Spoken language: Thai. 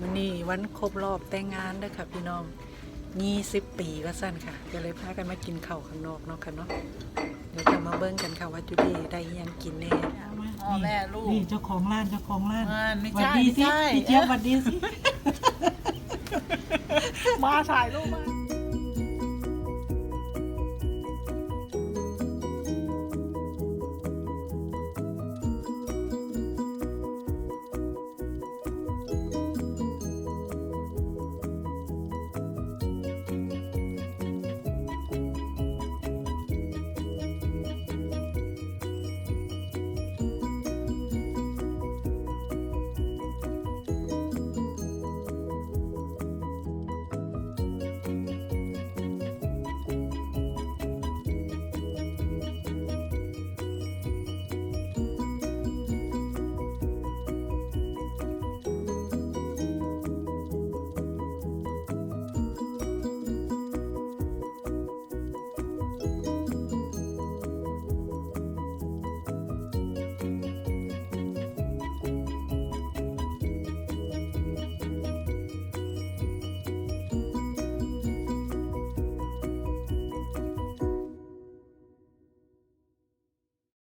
วันนี้วันครบรอบแต่งงานด้ค่ะพี่น้องยี่สิบปีก็สั้นค่ะก็เลยพากันมากินข้าวข้างนอกเนาะค่ะเนาะเดี๋ยวจะมาเบิ้งกันค่ะว่าจุดีได้อิหยังกินแน่พ่อแม่ลูก นี่เจ้าของร้านเจ้าของร้านอ่าไม่หวัใช่ดีไม่สิใช่ พี่เจี๊ยบหวัดดีสิ มาถ่ายรูปมา